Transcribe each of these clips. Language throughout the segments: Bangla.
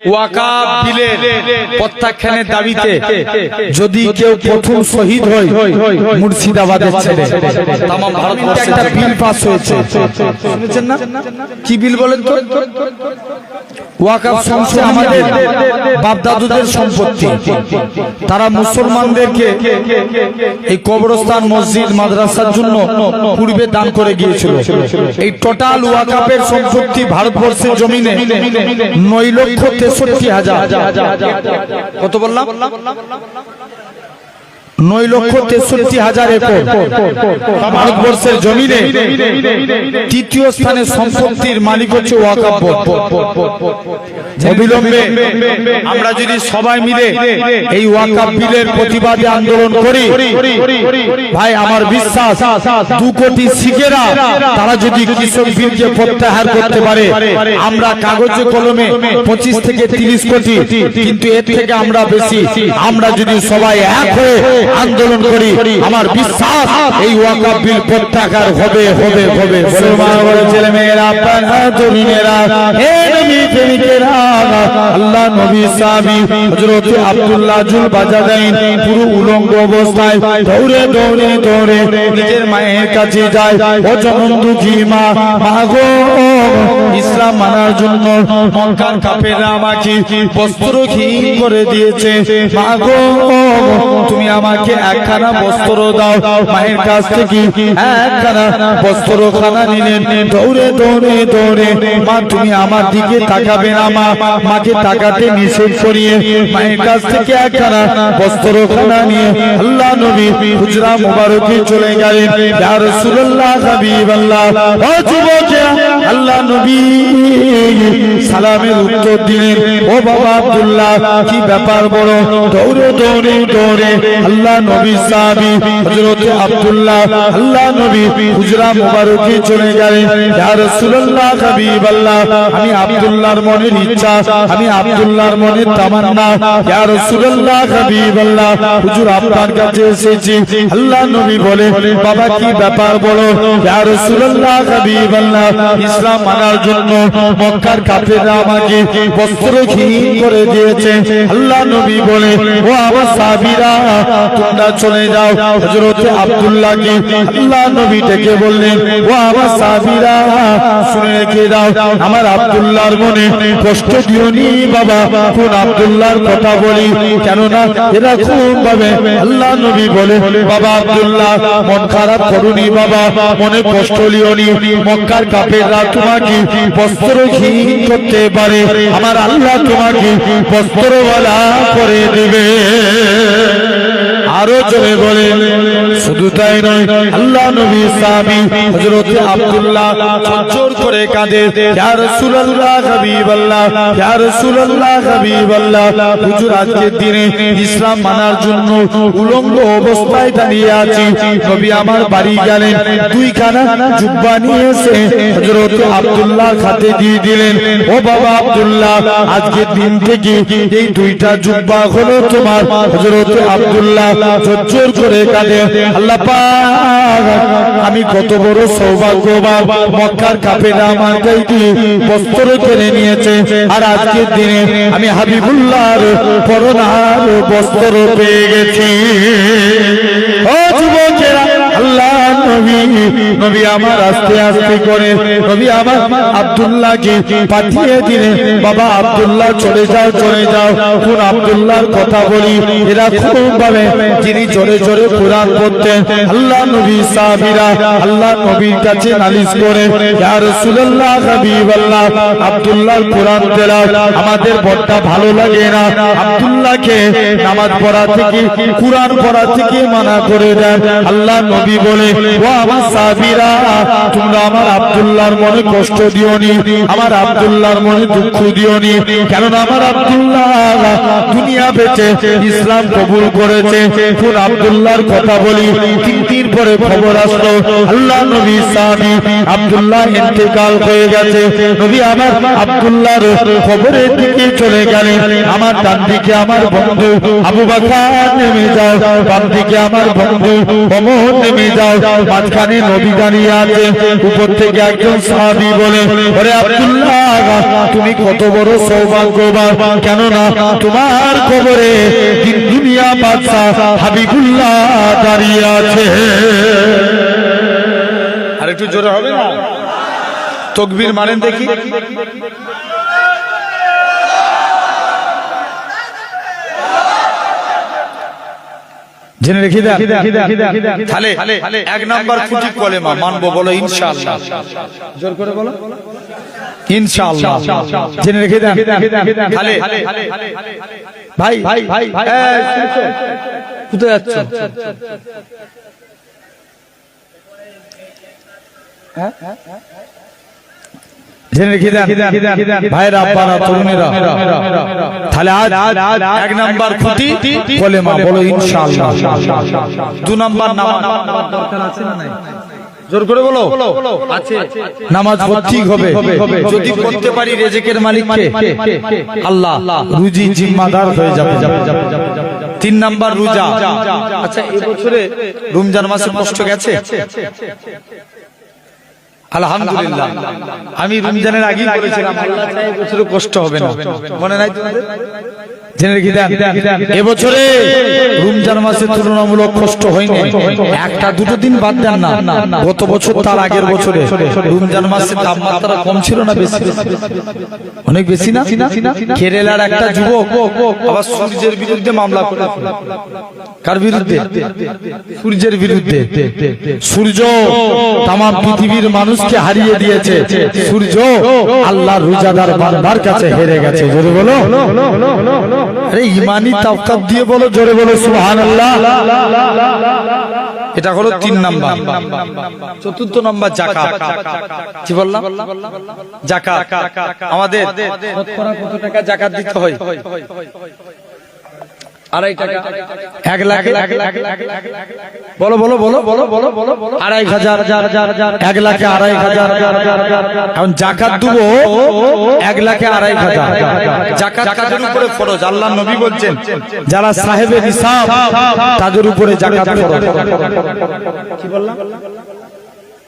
ওয়াকাব প্রত্যাখ্যানের দাবিতে যদি কেউ প্রথম শহীদ হয় মুর্শিদাবাদের ছেলে তামাম ভারতবর্ষে একটা বিল পাস হয়েছে। শুনেছেন না? কি বিল বলেন তো? ওয়াকাব সংসদ আমাদের বাপদাদুদের সম্পত্তি। তারা মুসলমানদেরকে এই কবরস্থান মসজিদ মাদ্রাসার জন্য পূর্বে দান করে গিয়েছিল। এই টোটাল ওয়াকাপের সম্পত্তি ভারতবর্ষের জমিনে নয় লক্ষ তেষট্টি হাজার। কত বললাম? নয় লক্ষ তেষট্টি হাজার একর। ভারতবর্ষের জমিনে তৃতীয় স্থানে সম্পত্তির মালিক হচ্ছে অবিলম্বে আমরা যদি সবাই মিলে এই বিলের প্রতিবাদে আন্দোলন করি ভাই আমার বিশ্বাস দু কোটি শিখেরা তারা যদি কৃষক বিলকে প্রত্যাহার করতে পারে আমরা কাগজে কলমে পঁচিশ থেকে তিরিশ কোটি কিন্তু এর থেকে আমরা বেশি। আমরা যদি সবাই এক হয়ে আন্দোলন করি, আমার বিশ্বাস এই ওয়াকাপ বিল প্রত্যাহার হবে হবে হবে মুসলমান ছেলে মেয়েরা পানা তরুণেরা হে নবী প্রেমিকেরা, আল্লাহ নবী সাহাবী, হযরত আব্দুল্লাহ জুল বাজাদাইন পুরো উলঙ্গ অবস্থায় দৌড়ে দৌড়ে দৌড়ে নিজের মায়ের কাছে যায়। ও জনম দুঃখী মা মা ইসলাম মানার জন্য মক্কার কাফেররা আমাকে বস্ত্রহীন করে দিয়েছে। মা গো তুমি আমাকে একখানা বস্ত্র দাও। মায়ের কাছ থেকে একখানা বস্ত্রখানা নিলেন দৌড়ে দৌড়ে দৌড়ে। মা, তুমি আমার দিকে তাকাবে না, মা। মাকে তাকাতে নিষেধ করিয়ে মায়ের কাছ থেকে একখানা বস্ত্রখানা নিয়ে আল্লাহ নবী হুজরা মুবারকে চলে গেলেন। ইয়া রাসূলুল্লাহ হাবিবাল্লাহ। ও যুবকেরা আল্লাহ নবী সালামের উত্তর দিলেন, ও বাবা আব্দুল্লাহ, কি ব্যাপার বড়? দৌড়ে দৌড়ে দৌড়ে আল্লাহ নবী সাহাবী হযরত আব্দুল্লাহ, আল্লাহ নবী হুজরা মুবারকে চলে গেলেন, ইয়া রাসূলুল্লাহ হাবিবাল্লাহ, আমি আব্দুল্লাহর মনের ইচ্ছা, আমি আব্দুল্লাহর মনের তামান্না, ইয়া রাসূলুল্লাহ হাবিবাল্লাহ, হুজুর আপনার কাছে এসেছি। আল্লাহ নবী বলে, বাবা, কি ব্যাপার বলো ইয়া রাসূলুল্লাহ হাবিবাল্লাহ ইসলাম মানার জন্য মক্কার কাফেররা আমাকে বস্ত্রহীন করে দিয়েছে। আল্লাহ নবী বলে, ও আমার সাহাবীরা, তোমরা চলে যাও। হযরত আব্দুল্লাহকে আল্লাহ নবী ডেকে বললেন, ও আমার সাহাবীরা, শুনে রেখে দাও, আমার আব্দুল্লাহর মনে কষ্ট দিওনি বাবা। কোন আব্দুল্লাহর কথা বলি, কেননা এরা খুব ভাবে আল্লাহ নবী বলে, বাবা আব্দুল্লাহ, মন খারাপ করুনি বাবা, মনে কষ্ট লিওনি মক্কার কাফেররা তোমাকে বস্ত্রহীন করতে পারে। আমার আল্লাহ তোমাকে বস্ত্রওয়ালা করে দেবে। আরও চলে বলে শুধু তাই নয়। আল্লাহ নবী সাহাবী হযরত আব্দুল্লাহ জোর করে কাঁদে। ইয়া রাসূলুল্লাহ হাবিবাল্লাহ, ইয়া রাসূলুল্লাহ হাবিবাল্লাহ, হুজুর আজকের দিনে ইসলাম মানার জন্য উলঙ্গ অবস্থায় দাঁড়িয়ে আছি। নবী আমার বাড়ি গেলেন, দুইখানা জুব্বা নিয়ে এসে হযরত আব্দুল্লাহ হাতে দিয়ে দিলেন, ও বাবা আব্দুল্লাহ, আজকের দিন থেকে এই দুইটা জুব্বা হলো তোমার। হযরত আব্দুল্লাহ জোর করে কাঁদে। আল্লাহ আমি কত বড় সৌভাগ্যবান, মক্কার কাপে আমার গাইতে বস্ত্র কেড়ে নিয়েছে। আর আজকের দিনে আমি হাবিবুল্লাহর পরনার বস্ত্র পেয়ে গেছি। ও যুবকেরা আল্লাহ নবী নবী আমার আস্তে আস্তে করে, নবী আমার আব্দুল্লাহকে পাঠিয়ে দিলে, বাবা আব্দুল্লাহ চলে যাও চলে যাও, কোন আব্দুল্লাহর কথা বলি এরা খুব ভাবে যিনি জোরে জোরে কোরআন পড়তেন, আল্লাহ নবী সাহাবীরা, আল্লাহ নবীর কাছে নালিশ করে, ইয়া রাসূলুল্লাহ, হাবিবাল্লাহ, আব্দুল্লাহর কোরআন তেলাওয়াত, আমাদের বড়টা ভালো লাগে না, আব্দুল্লাহকে নামাজ পড়া থেকে, কোরআন পড়া থেকে মানা করে দেন, আল্লাহ নবী বলে, ও আমার সাহাবীরা, তোমরা আমার আব্দুল্লাহর মনে কষ্ট দিওনি, আমার আব্দুল্লাহর মনে দুঃখ দিওনি, কেননা আমার আব্দুল্লাহ দুনিয়া বেঁচে ইসলাম কবুল করেছে। কোন আব্দুল্লাহর কথা বলি, তিন পরে খবর আসলো, আল্লাহ নবী সাহাবী আব্দুল্লাহ ইন্তেকাল হয়ে গেছে। নবী আমার আব্দুল্লাহর খবরের দিকে চলে গেলেন। আমার ডান দিকে আমার বন্ধু আবু বাকার নেমে যাও বাম দিকে আমার বন্ধু নেমে যাও, মাঝখানে নবী দাঁড়িয়ে আছে, উপর থেকে একজন সাহাবী বলে আব্দুল্লাহ, তুমি কত বড় সৌভাগ্যবান, কেননা তোমার খবরে দুনিয়া বাদশাহ হাবিবুল্লাহ দাঁড়িয়ে আছে। আর একটু জোরে হবে না? তকবীর মানেন দেখি। জেনে রেখে দেন তাহলে এক নাম্বার খুঁটি কলেমা মানবো বলো ইনশাআল্লাহ জোর করে বলো ইনশাআল্লাহ জেনে রেখে দেন তাহলে ভাই ভাই ভাই কোথায় যাচ্ছ জেনে রেখে দেন ভাইরা আব্বারা তরুণেরা। তাহলে আজ এক নাম্বার খুঁটি কলেমা বলো ইনশাআল্লাহ। দু নাম্বার নামাজ দরকার আছে না নাই? জোর করে বলো? নামাজ ঠিক হবে। যদি পড়তে পারি রেজেকের মালিককে আল্লাহ। রুজি জিম্মাদার হয়ে যাবে তিন নাম্বার রোজা। আচ্ছা এবছরে রমজান মাসে কষ্ট গেছে। আলহামদুলিল্লাহ। আমি রমজানের আগেই বলেছিলাম আল্লাহ এবছরে কষ্ট হবে না। মনে নাই তোমাদের? জেনে রেখে দেন এবছরে রমজান মাসে তুলনামূলক কষ্ট হয়নি একটা দুটো দিন বাদ দেন না গত বছর তার আগের বছরে রমজান মাসে তাপমাত্রা কম ছিল না বেশি অনেক বেশি না কেরালার একটা যুবক আবার সূর্যের বিরুদ্ধে মামলা করে কার বিরুদ্ধে সূর্যের বিরুদ্ধে সূর্য তাম পৃথিবীর মানুষকে হারিয়ে দিয়েছে সূর্য আল্লাহ রোজাদার বারবার কাছে হেরে গেছে বলো আরে ইমানি তাপ দিয়ে বলো জোরে বলো সুবহানাল্লাহ। এটা হলো তিন নাম্বার। চতুর্থ নাম্বার জাকাত। কি বললাম? জাকাত। আমাদের কত টাকা জাকাত দিতে হয়? আড়াই টাকা এক লাখ বলো বলো বলো বলো বলো বলো বলো আড়াই হাজার এক লাখে আড়াই হাজার এখন জাকাত দেবো এক লাখে আড়াই হাজার জাকাত কাদের উপরে ফরজ আল্লাহ নবী বলছেন যারা সাহেবের হিসাব তাদের উপরে জাকাত ফরজ কি বললাম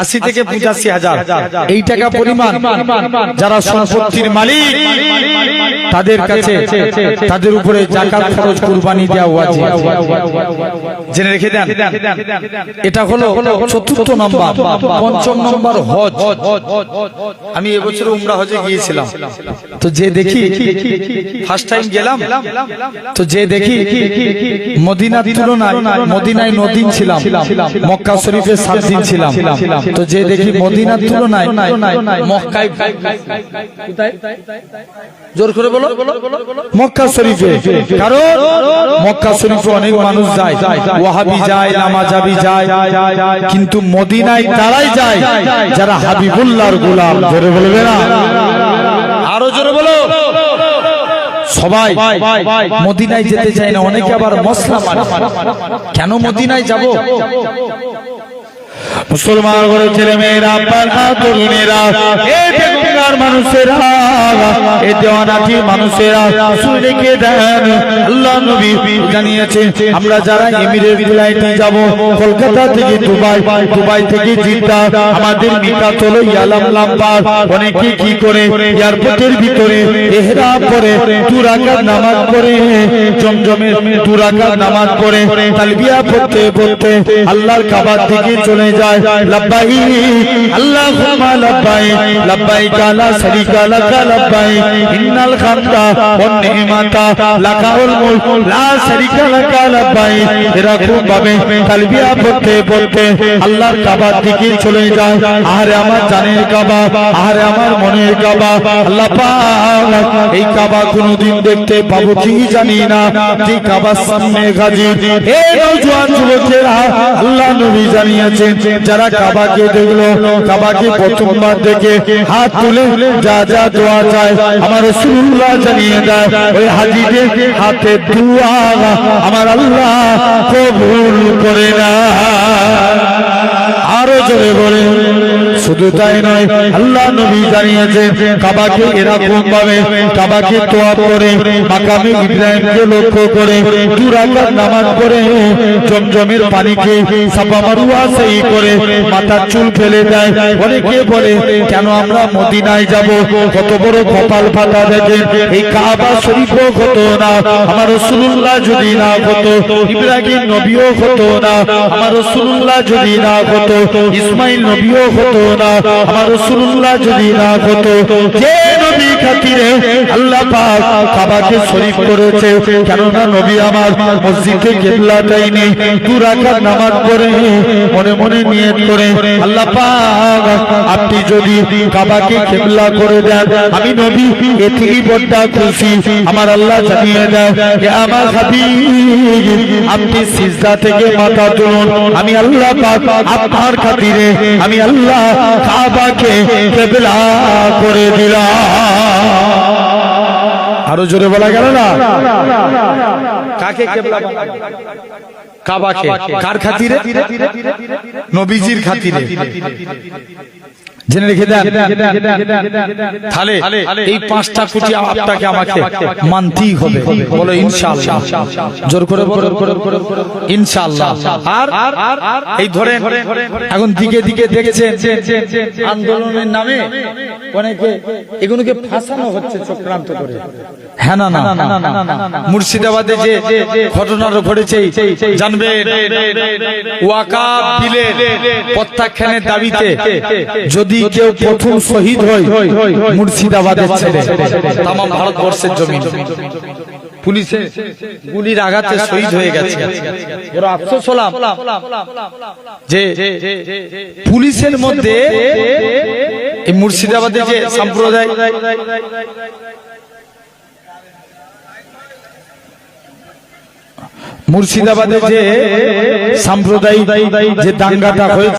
আশি থেকে পঁচাশি হাজার। এই টাকা পরিমাণ যারা সম্পত্তির মালিক তাদের কাছে তাদের উপরে জাকাত খরচ কুরবানি দেওয়া জেনে রেখে দেন এটা হলো চতুর্থ নম্বর পঞ্চম নম্বর হজ। আমি এবছর উমরা হজে গিয়েছিলাম। তো যে দেখি ফার্স্ট টাইম গেলাম। তো যে দেখি মদিনার তুলনায় মদিনায় নদিন ছিলাম। মক্কা শরীফে সাত দিন ছিলাম। তো যে দেখি মদিনার তুলনায় মক্কায় জোর করে বলো মক্কা শরীফে। কারণ মক্কা শরীফে অনেক মানুষ যায়। ওয়াহাবি যায় নামাজাবি যায় কিন্তু মদিনায় তারাই যায় যারা হাবিবুল্লাহর গোলাম। জোরে বলবে না? আরও জোরে বলো। সবাই মদিনায় যেতে চায় না অনেকে আবার মশলা কেন মদিনায় যাব? মুসলমান করে ছেলে মেয়েরা তরুণেরা বেগুনগার মানুষেরা এই দেওয়ানাটি মানুষেরা রেখে দেন। আল্লাহ নবী জানিয়েছে, আমরা যারা এমিরের ফ্লাইটে যাব, কলকাতা থেকে দুবাই দুবাই থেকে জিদ্দা, আমাদের মিকাত হলো ইয়ালাম লাম্বার অনেকে কি করে? এয়ারপোর্টের ভিতরে এহরা পরে তুরাকার নামাজ পড়ে জমজমের তুরাকার নামাজ পড়ে, তালবিয়া পড়তে পড়তে আল্লাহর কাবার দিকে চলে যায়। লব্বাই আল্লাহুম্মা লব্বাই লব্বাই লা শরীকা এরকম ভাবে তালবিয়া পড়তে পড়তে আল্লাহর কাবার দিকে চলে যায়। আরে আমার জানের কাবা আরে আমার মনের কাবা। আল্লাহ পাক এই কাবা দেখতে পাবো কি জানি না। যে কাবার সামনে নওজোয়ান যুবকেরা, আল্লাহ নবী জানিয়েছেন, যারা কাবাকে দেখল, কাবাকে প্রথমবার দেখে হাত তুলে যা যা দোয়া চায়, আমার রসুল্লাহ জানিয়ে দেয়, ওই হাজিদের হাতে দোয়া, আমার আল্লাহ কবুল করে না শুধু তাই নয়, আল্লাহ নবী জানিয়েছেন, কাবাকে এরকম ভাবে কাবাকে তোয়া করে, মাকামে ইব্রাহিমকে লক্ষ্য করে দুরাকাত নামাজ পড়ে, জমজমের পানিকে সাপা মারুয়া সেই করে, মাথার চুল ফেলে দেয়। অনেকে বলে, কেন আমরা মদিনায় যাব? কত বড় কপাল ফাটা দেখে, এই কাবা শরীফও হতো না, আমার রসুল্লাহ যদি না হতো, ইব্রাহিম নবীও হতো না, আমার রসুল্লাহ যদি না হতো, ইসমাইল নবীও হতো না। আমার রসুল্লাহ যদি না হতো যে খাতিরে আল্লাহ পাক কাবাকে শরীফ করেছে। কেননা নবী আমার মসজিদে কেবলা চাইনি দু নামাজ পড়ে মনে মনে নিয়ত করে, আল্লাহ পাক, আপনি যদি কাবাকে কেবলা করে দেন, আমি নবী এতেই বড্ডা খুশি। আমার আল্লাহ জানিয়ে দেন যে আমার হাবিব, আপনি সিজদা থেকে মাথা তুলুন। আমি আল্লাহ পাক আপনার খাতিরে, আমি আল্লাহ কাবাকে কেবলা করে দিলাম। আরও জোরে বলা গেল না? কাকে কাবাকে। কার খাতিরে। নবীজির খাতিরে। জেনে রেখে দেন। তাহলে এই পাঁচটা কোটি আপনাকে আমাকে মানতেই হবে। বলো ইনশাআল্লাহ। জোর করে বলো ইনশাআল্লাহ। আর এই ধরে এখন দিকে দিকে দেখছেন আন্দোলনের নামে অনেকে এগুলোকে ফাঁসানো হচ্ছে চক্রান্ত করে। হ্যাঁ না না মুর্শিদাবাদে যে ঘটনাটা ঘটেছে জানবে ওয়াকাব বিলে প্রত্যাখ্যানের দাবিতে যদি কেউ প্রথম শহীদ হয় মুর্শিদাবাদের ছেলে। তাম ভারতবর্ষের জমি। পুলিশে গুলির আঘাতে শহীদ হয়ে গেছে। বড় আফসোস হলাম যে পুলিশের মধ্যে এই মুর্শিদাবাদে যে সম্প্রদায় মুর্শিদাবাদে যে সাম্প্রদায়িক যে দাঙ্গাটা হয়েছে